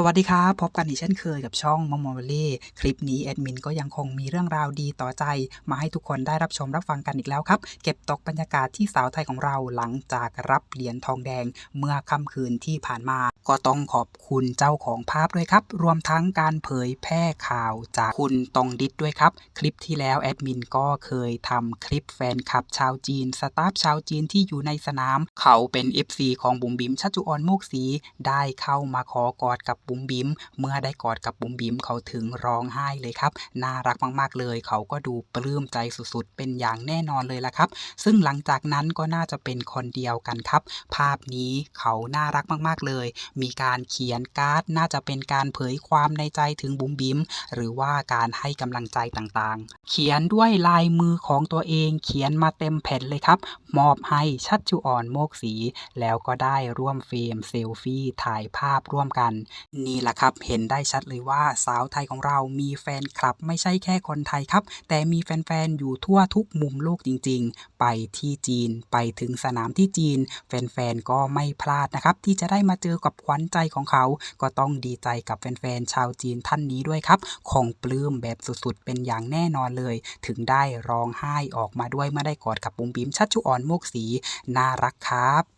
สวัสดีครับ พบกันอีกเช่นเคยกับช่องมอมอลลี่คลิปนี้แอดมินก็ยังคงมีเรื่องราวดีต่อใจ มาให้ทุกคนได้รับชมรับฟังกันอีกแล้วครับ เก็บตกบรรยากาศที่สาวไทยของเราหลังจากรับเหรียญทองแดงเมื่อค่ำคืนที่ผ่านมา ก็ต้องขอบคุณเจ้าของภาพด้วยครับ รวมทั้งการเผยแพร่ข่าวจากคุณตองดิดด้วยครับ คลิปที่แล้วแอดมินก็เคยทำคลิปแฟนคลับชาวจีน สตาฟชาวจีนที่อยู่ในสนาม เขาเป็น FC ของบุ๋มบิ๋มชัชจุออนโมกศรีได้เข้ามาขอกอดกับบุ๋มบิมเมื่อได้กอดกับบุ๋มบิมเขาถึงร้องไห้เลยครับ น่ารักมากๆเลย เขาก็ดูปลื้มใจสุดๆ เป็นอย่างแน่นอนเลยละครับ ซึ่งหลังจากนั้นก็น่าจะเป็นคนเดียวกันครับ ภาพนี้เขาน่ารักมากๆเลย มีการเขียนการ์ดน่าจะเป็นการเผยความในใจถึงบุ๋มบิมหรือว่าการให้กำลังใจต่างๆ เขียนด้วยลายมือของตัวเองเขียนมาเต็มแผ่นเลยครับ มอบให้ชัดจุอ่อนโมกสี แล้วก็ได้ร่วมเฟรมเซลฟี่ถ่ายภาพร่วมกันนี่แหละครับ เห็นได้ชัดเลยว่าสาวไทยของเรามีแฟนคลับ ไม่ใช่แค่คนไทยครับ แต่มีแฟนๆ อยู่ทั่วทุกมุมโลกจริงๆ ไปที่จีน ไปถึงสนามที่จีน แฟนๆ ก็ไม่พลาดนะครับ ที่จะได้มาเจอกับขวัญใจของเขา ก็ต้องดีใจกับแฟนๆ ชาวจีนท่านนี้ด้วยครับคงปลื้มแบบสุดๆ เป็นอย่างแน่นอนเลย ถึงได้ร้องไห้ออกมาด้วยเมื่อได้กอดกับบุ๋มบิมชัชชุออนโมกสีน่ารักครับ